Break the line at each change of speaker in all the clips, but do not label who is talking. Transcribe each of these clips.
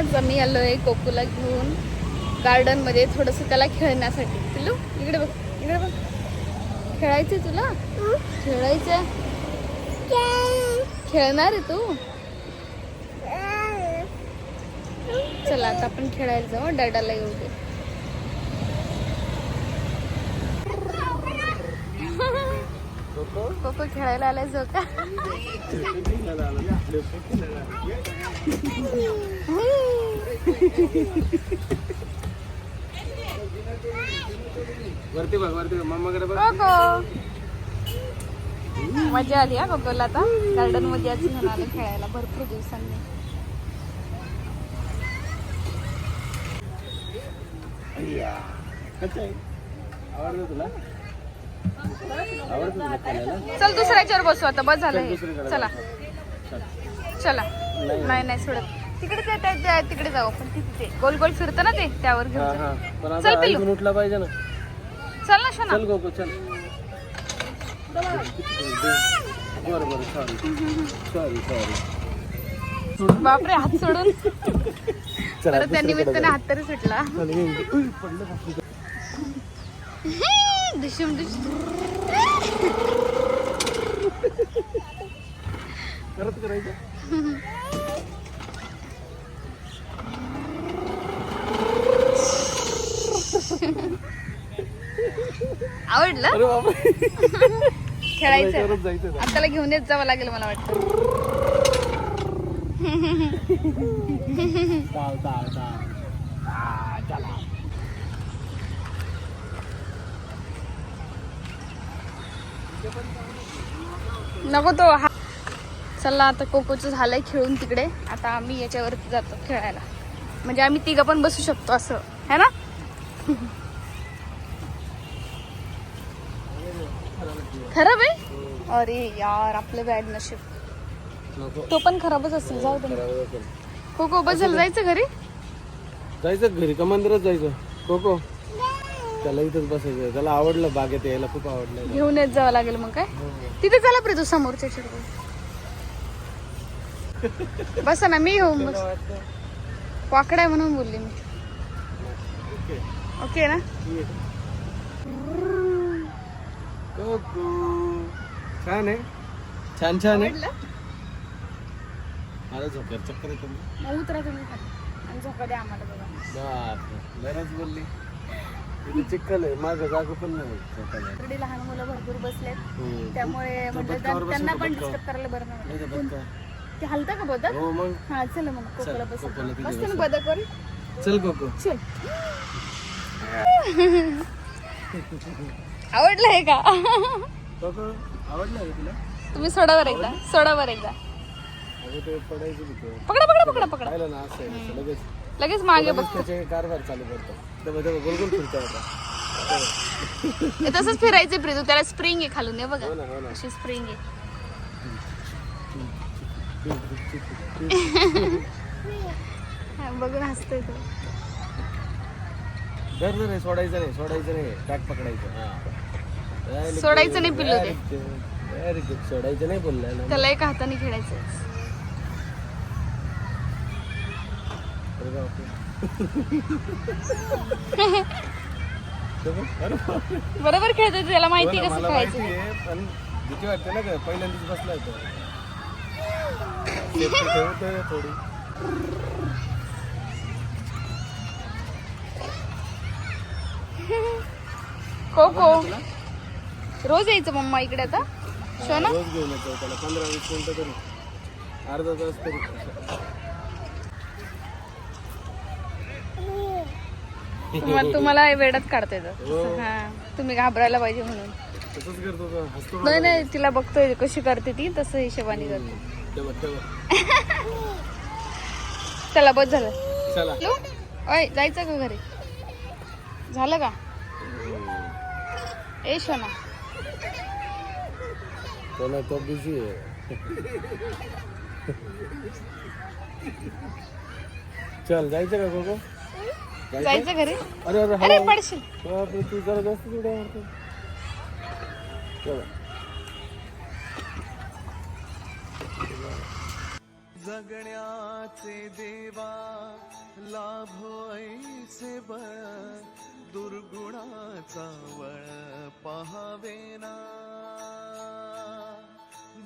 आज आम्ही आलोय कोकूला घेऊन गार्डनमध्ये थोडस त्याला खेळण्यासाठी. पिल्लू इकडे बघ इकडे बघ. खेळायचंय तुला? खेळायचंय? खेळणार आहे तू? चला आता आपण खेळायला जाऊ डॅडाला येऊ दे. कोको खेळायला आलाय जो का?
वरती बघ वरती बघ. मम्माकडे बघ.
मजा आली हा कोकोला आता. गार्डनमध्ये आज घेऊन आलो खेळायला भरपूर दिवसांनी.
तुला? तुला खेळायला?
चल दुसऱ्याच्यावर बसू आता. बस झालं हे. चल.
चला.
नाही नाही सोडत. तिकडे ते- ते- ते- तिकडे जाऊ. आपण तिथे ते गोल गोल फिरतं ना ते त्यावर घेऊन
हा
जाऊ.
पण
चल
आता
पिल्लू.
ऐकून उठला पाहिजे ना.
चल ना शोना.
चल गोको चल. बरं बरं सॉरी सॉरी सॉरी
बापरे हात सोडून. परत त्या निमित्ताने हात तरी सुटला? दुशुम दुशुम
परत करायचं?
आवडलं? खेळायचं? आताला घेऊन येत जावं लागेल मला वाटतं. नको तो हा. चला आता कोकोचं झालंय खेळून तिकडे. आता आम्ही याच्यावरती जातो खेळायला. म्हणजे आम्ही तिघं पण बसू शकतो असं. है ना? खराब आहे? अरे यार आपलं बॅड नशीब. तो पण खराबच असेल जाऊ दे. कोको बस झालं जायचं घरी?
जायचं घरी का मंदिरात जायचं? कोको त्याला इथंच बसायचं. त्याला आवडलं बागेत यायला खूप आवडलं.
घेऊन येत जावं लागेल मग काय? तिथे चला प्रिय तू समोरच्या चिडवून बसा ना मी येऊ मग. वाकडा आहे म्हणून बोलली मी. ओके. ना?
छान आहे. छान छान आहे. मला झोकर चक्कर येतो
मग उतरा तुम्ही खाली. आणि झोका द्या आम्हाला बघा
लरच बोलली. इथे चिखल आहे माग जागा पण नाही.
इकडे लहान मुलं भरपूर बसलेत.
हम्म.
त्यामुळे म्हटलं त्यांना पण. डिस्टर्ब करायला बरं नाही
नाही तर
वाटत.
बदका.
ते हलतं का बदक?
हो मग.
हा चला मग कोकोला बस.
कोकोला तिथे
मस्त ना. बदकवर
चल कोको
चल. आवडलं हे का तुम्ही सोडावर एकदा सोडावर एकदा. पकडा पकडा पकडा पकडा.
आहे लगेच.
लगेच मागे बघ.
कारभार चालू करतो. तेव्हा तेव्हा गोल गोल फिरतो
तसंच फिरायचे प्रितू त्याला स्प्रिंग आहे खालून हे बघा.
हो हो
अशी स्प्रिंग आहे. बघून हसतोय तो.
धर धर सोडायचं नाही सोडायचं नाही. टॅक पकडायचं.
सोडायचं नाही पिल्लू ते.
सोडायचं नाही बोललाय ना
त्याला एका हाताने खेळायचं. बरोबर खेळतोय त्याला माहिती कसं खेळायचं
पण भीती वाटते ना पहिल्यांदाच बसलाय तो Safety ठेवतोय थोडी
कोको रोज यायचं मम्मा इकडे आता? शोना
रोज घेऊन येतो त्याला. पंधरा वीस मिनिटं तरी. अर्धा तास तरी.
तुम्हाला वेळात काढतोय तो.
हो.
तुम्ही घाबरायला पाहिजे म्हणून. नाही नाही तिला बघतोय कशी करते ती तसं हिशोबाने करते. चला बस झालं. ओय जायचं का घरी? झालं का? ए शोना.
तो ना तो बिझी आहे चल जायचं का कोको
जायचं घरी?
अरे अरे
अरे पडशील.
बापरे, तू जरा जास्त उड्या मारतो चला
जगण्याचे देवा लाभो ऐसे बळ दुर्गुणाचा वळ पहावेना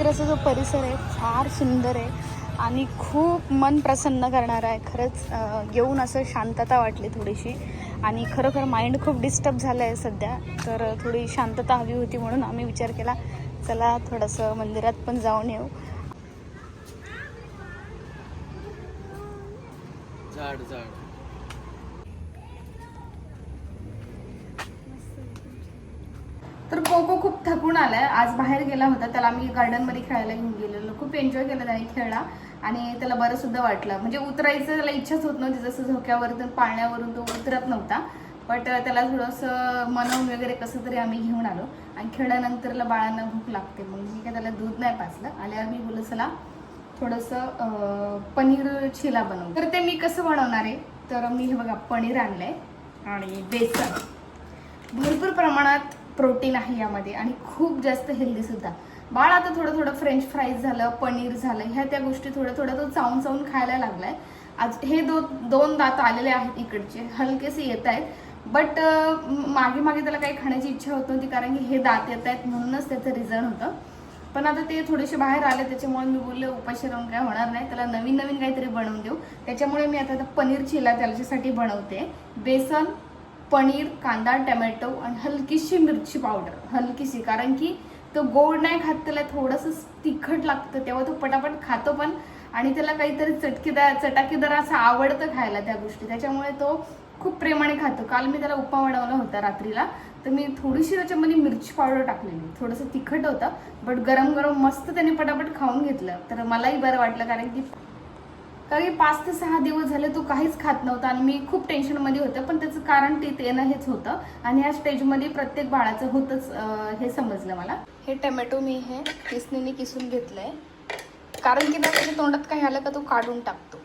मंदिराचा जो परिसर आहे फार सुंदर आहे आणि खूप मन प्रसन्न करणारं आहे. खरंच येऊन असं शांतता वाटली थोडीशी. आणि खरोखर माइंड खूप डिस्टर्ब झालं आहे सध्या. तर थोडी शांतता हवी होती म्हणून आम्ही विचार केला चला थोडंसं मंदिरात पण जाऊन येऊ.
झाड झाड
आज बाहेर गेला होता त्याला आम्ही गार्डनमध्ये खेळायला घेऊन गेलेलो. खूप एन्जॉय केला त्याने खेळला आणि त्याला बरं सुद्धा वाटलं. म्हणजे उतरायचं त्याला इच्छाच होत नव्हती जसं झोक्यावरून पाळण्यावरून तो उतरत नव्हता. बट त्याला थोडंसं मनवून वगैरे कसं तरी आम्ही घेऊन आलो. आणि खेळल्यानंतरला बाळांना भूक लागते. मग मी काय त्याला दूध नाही पाचलं आल्यावर मी बोललं चला थोडंसं पनीर छिला बनवू. तर ते मी कसं बनवणार आहे? तर मी हे बघा पनीर आणलं आहे आणि बेसन. भरपूर प्रमाणात प्रोटीन आहे यामध्ये आणि खूप जास्त हेल्दी सुद्धा. बाळ आता थोडं थोडं फ्रेंच फ्राईज झालं पनीर झालं ह्या त्या गोष्टी थोडं थोडं तो चावून चावून खायला लागलाय. आज हे दो दोन दात आलेले आहेत इकडचे हलकेसे येत आहेत. बट मागे मागे त्याला काही खाण्याची इच्छा होत नव्हती कारण की हे दात येत आहेत म्हणूनच त्याचं रिझन होतं. पण आता ते थोडेसे बाहेर आले त्याच्यामुळे मी बोलले उपाशी राहून काय होणार नाही त्याला नवीन नवीन काहीतरी बनवून देऊ. त्याच्यामुळे मी आता पनीर चिला त्याच्यासाठी बनवते. बेसन पनीर कांदा टमॅटो आणि हलकीशी मिरची पावडर. हलकीशी कारण की तो गोड नाही खात त्याला थोडंसं तिखट लागतं तेव्हा तो पटापट खातो पण. आणि त्याला काहीतरी चटकेदार चटाकेदार असं आवडतं खायला त्या गोष्टी. त्याच्यामुळे तो खूप प्रेमाने खातो. काल मी त्याला उपमा बनवला होता रात्रीला. तर मी थोडीशी त्याच्यामध्ये मिरची पावडर टाकलेली. थोडंसं तिखट होतं बट गरम गरम मस्त त्याने पटापट खाऊन घेतलं. तर मलाही बरं वाटलं कारण की कारण की पाच ते सहा दिवस झाले तो काहीच खात नव्हता आणि मी खूप टेन्शनमध्ये होते पण त्याचं कारण ते येणं हेच होतं. आणि या स्टेजमध्ये प्रत्येक बाळाचं होतंच हे समजलं मला. हे टमॅटो मी हे किसणीने किसून घेतलंय. कारण की ना त्याच्या तोंडात काही आलं का तो काढून टाकतो.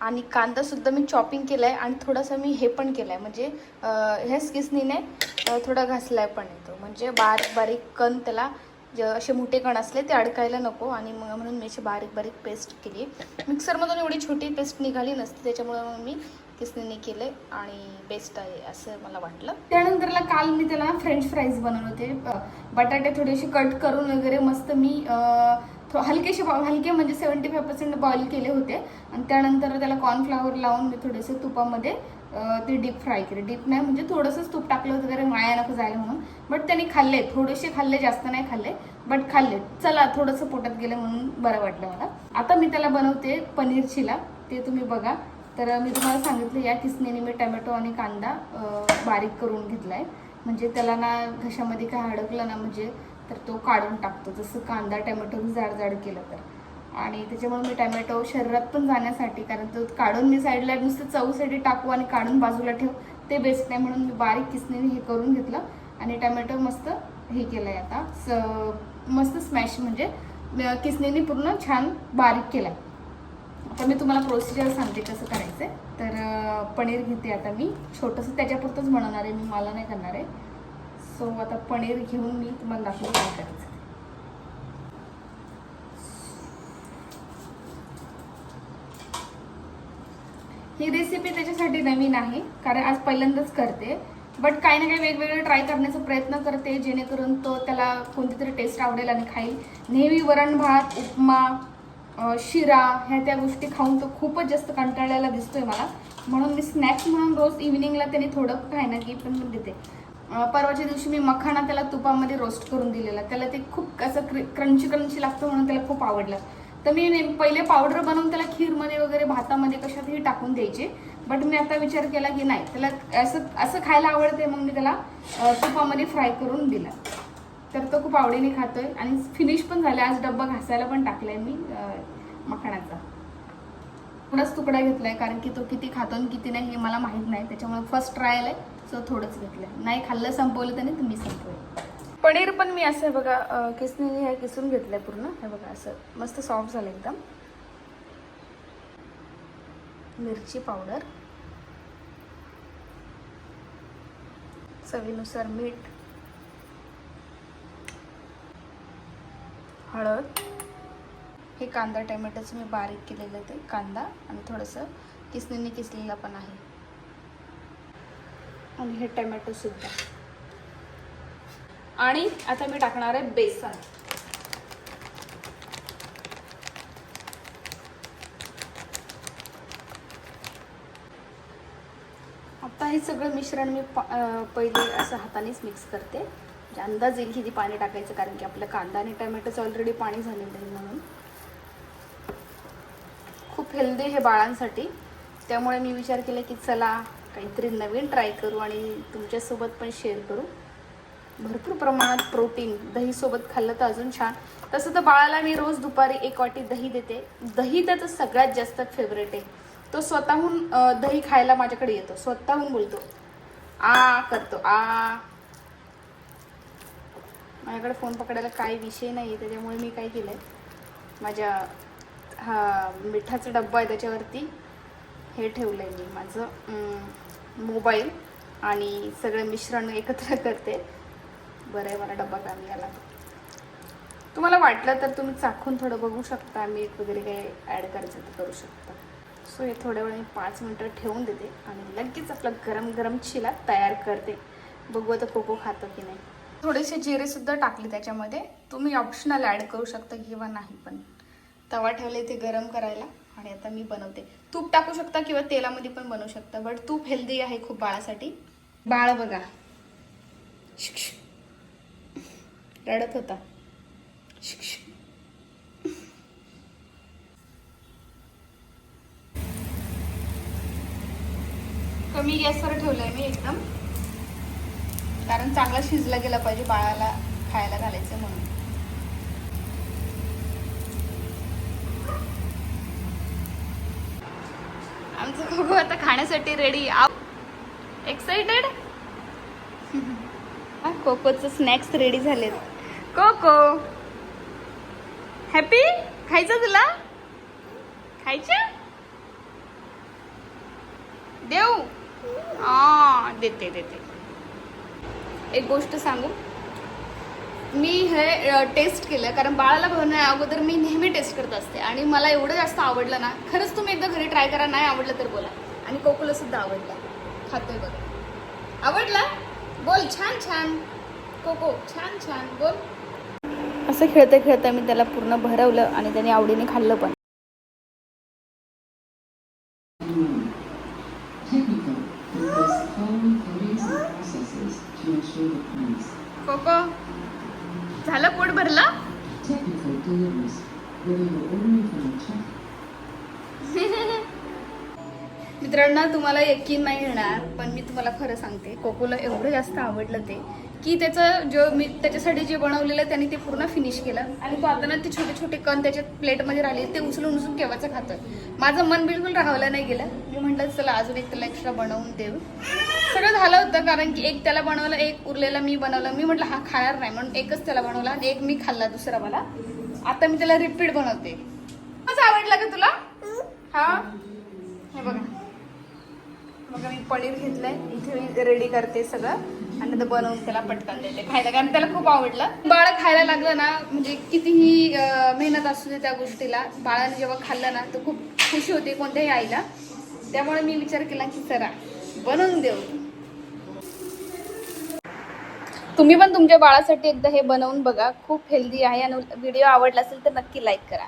आणि कांदासुद्धा मी चॉपिंग केलाय आणि थोडासा मी हे पण केलाय. म्हणजे ह्याच किसणीने अं, थोडा घासलाय पण येतो म्हणजे बारीक बारीक कण त्याला जे असे मोठे कण असले ते अडकायला नको आणि मग म्हणून मी अशी बारीक बारीक पेस्ट केली. मिक्सरमधून एवढी छोटी पेस्ट निघाली नसते त्याच्यामुळे मग मी किसणीने केले आणि बेस्ट आहे असं मला वाटलं. त्यानंतरला काल मी त्याला फ्रेंच फ्राईज बनवले होते. बटाटे थोडेसे कट करून वगैरे मस्त मी थो- हलकेसे हलके म्हणजे सेवन्टी फाय पर्सेंट बॉईल केले होते. आणि त्यानंतर त्याला कॉर्नफ्लावर लावून मी थोडेसे तुपामध्ये ते डीप फ्राय केले. डीप नाही म्हणजे थोडंसंच तूप टाकलं होतं कारण माया नको जायला म्हणून. बट त्यांनी खाल्ले थोडेसे खाल्ले जास्त नाही खाल्ले बट खाल्ले. चला थोडंसं पोटात गेलं म्हणून बरं वाटलं मला. आता मी त्याला बनवते पनीर चिला ते तुम्ही बघा. तर मी तुम्हाला सांगितलं या किसणीने मी टमॅटो आणि कांदा बारीक करून घेतला आहे म्हणजे त्याला ना घशामध्ये काय अडकलं ना म्हणजे तर तो काढून टाकतो. जसं कांदा टमॅटो जाड जाड केलं तर. आणि त्याच्यामुळे मी टॅमॅटो शरीरात पण जाण्यासाठी कारण तो काढून मी साईडला नुसतं चवसाठी टाकू आणि काढून बाजूला ठेव ते बेस्ट नाही म्हणून मी बारीक किसणीने हे करून घेतलं. आणि टॅमॅटो मस्त हे केलं आहे आता स मस्त स्मॅश म्हणजे किसणीने किसनीने पूर्ण छान बारीक केला आता मी तुम्हाला प्रोसिजर सांगते कसं करायचं तर पनीर घेते आता मी. छोटंसं त्याच्यापुरतंच बनवणार आहे मी मला नाही करणार आहे. सो आता पनीर घेऊन मी तुम्हाला दाखवून काय करायचं. ही रेसिपी त्याच्यासाठी नवीन आहे कारण आज पहिल्यांदाच करते. बट काही ना काही वेगवेगळं ट्राय करण्याचा प्रयत्न करते जेणेकरून तो त्याला कोणती तरी टेस्ट आवडेल आणि खाईल. नेहमी वरण भात उपमा शिरा ह्या त्या गोष्टी खाऊन तो खूपच जास्त कंटाळलेला दिसतोय मला. म्हणून मी स्नॅक्स म्हणून रोज इव्हिनिंगला त्याने थोडं खायना की पण देते. परवाच्या दिवशी मी मखाना त्याला तुपामध्ये रोस्ट करून दिलेला. त्याला ते खूप असं क्रंची क्रंची लागतं म्हणून त्याला खूप आवडलं. तर मी ने- पहिले पावडर बनवून त्याला खीरमध्ये वगैरे भातामध्ये कशातही टाकून द्यायचे. बट मी आता विचार केला की नाही त्याला असं असं खायला आवडते मग मी त्याला तुपामध्ये फ्राय करून दिला. तर तो खूप आवडीने खातोय. आणि फिनिश पण झाला. आज डब्बा घासायला पण टाकलाय मी मखणाचा. थोडाच तुकडा घेतलाय कारण की तो किती खातो आणि किती नाही हे मला माहीत नाही. त्याच्यामुळे फर्स्ट ट्रायल आहे सो थोडंच घेतलंय. नाही खाल्लं संपवलं त्याने तर मी संपवलं पनीर पण मी असं आहे बघा किसणीने हे किसून घेतलंय पूर्ण. हे बघा असं मस्त सॉफ्ट झालं एकदम. मिरची पावडर. चवीनुसार मीठ. हळद. हे कांदा टमॅटोचं मी बारीक केलेलं ते कांदा आणि थोडंसं किसणीने किसलेलं पण आहे. आणि हे टोमॅटो सुद्धा. आणि आता मी टाकणार आहे बेसन. आता हे सगळं मिश्रण मी पा- पहिले असं हातानेच मिक्स करते. म्हणजे अंदाज येईल किती पाणी टाकायचं कारण की आपलं कांदा आणि टमॅटोचं ऑलरेडी पाणी झालेलं आहे म्हणून. खूप हेल्दी हे बाळांसाठी. त्यामुळे मी विचार केला की चला काहीतरी नवीन ट्राय करू आणि तुमच्यासोबत पण शेअर करू. भरपूर प्रमाणात प्रोटीन दहीसोबत खाल्लं तर अजून छान. तसं तर बाळाला मी रोज दुपारी एक वाटी दही देते. दही त्याचं सगळ्यात जास्त फेवरेट आहे. तो स्वतःहून दही खायला माझ्याकडे येतो. स्वतःहून बोलतो आ करतो आ माझ्याकडे फोन पकडायला काही विषय नाही आहे त्याच्यामुळे मी काय केलं आहे माझ्या हा मिठाचा डब्बा आहे त्याच्यावरती हे ठेवलं आहे मी माझं मोबाईल आणि सगळं मिश्रण एकत्र करते. बरं आहे मला डब्बा कामी आला तुम्हाला वाटलं तर तुम्ही चाखून थोडं बघू शकता मीठ वगैरे काही ॲड करायचं तर करू शकता. सो हे थोड्या वेळ मी पाच मिनटं ठेवून देते आणि लगेच आपलं गरम गरम चिला तयार करते. बघू आता कोको खातं की नाही. थोडेसे जिरेसुद्धा टाकले त्याच्यामध्ये. तुम्ही ऑप्शनल ॲड करू शकता किंवा नाही पण. तवा ठेवले ते गरम करायला आणि आता मी बनवते. तूप टाकू शकता किंवा तेलामध्ये पण बनवू शकता बट तूप हेल्दी आहे खूप बाळासाठी. बाळ बघा. शिक. रडत होता. शिक, कमी गॅसवर ठेवलंय मी एकदम. कारण चांगला शिजला गेला पाहिजे बाळाला खायला घालायचं म्हणून. आमचं कोको आता खाण्यासाठी रेडी एक्साइटेड कोकोचं स्नॅक्स रेडी झालेत. कोको हॅपी खायचं तुला? खायचं? देऊ. देते देते. एक गोष्ट सांगू. मी हे टेस्ट केलं कारण बाळाला बनवण्या अगोदर मी नेहमी टेस्ट करत असते आणि मला एवढं जास्त आवडलं ना खरंच तुम्ही एकदा घरी ट्राय करा नाही आवडलं तर बोला. आणि कोकोला सुद्धा आवडला. खातोय बघा. आवडला? बोल छान छान. कोको छान छान. बोल. असं खेळता खेळता मी त्याला पूर्ण भरवलं आणि त्याने आवडीने खाल्लं पण
Technical focus following coatings and processes to ensure the plants.
Koko झालं पोट भरलं मित्रांनो तुम्हाला यकीन नाही येणार पण मी तुम्हाला खरं सांगते कोकोला एवढं जास्त आवडलं ते की त्याचं जो मी त्याच्यासाठी जे बनवलेलं त्याने ते पूर्ण फिनिश केलं. आणि तो आता ना ते छोटे छोटे कण त्याच्या प्लेटमध्ये राहिले ते उचलून उचलून केव्हाचं खातं. माझं मन बिलकुल राहावलं नाही गेलं. मी म्हटलं चला अजून एक त्याला एक्स्ट्रा बनवून देऊ. सगळं झालं होतं कारण की एक त्याला बनवलं एक उरलेला मी बनवलं. मी म्हटलं हा खाणार नाही. म्हणून एकच त्याला बनवला आणि एक मी खाल्ला दुसरा मला. आता मी त्याला रिपीट बनवते. कसं आवडलं का तुला हा हे बघा बघा मी पनीर घेतलंय. इथे मी रेडी करते सगळं. आणि ते बनवून त्याला पटकन देते. खायला कारण त्याला खूप आवडलं. बाळ खायला लागलं ना म्हणजे कितीही मेहनत असू दे त्या गोष्टीला बाळाने जेव्हा खाल्लं ना तर खूप खुशी होते कोणत्याही आईला. त्यामुळे मी विचार केला की चला बनवून देऊ. तुम्ही पण तुमच्या बाळासाठी एकदा हे बनवून बघा. खूप हेल्दी आहे. आणि व्हिडिओ आवडला असेल तर नक्की लाईक करा.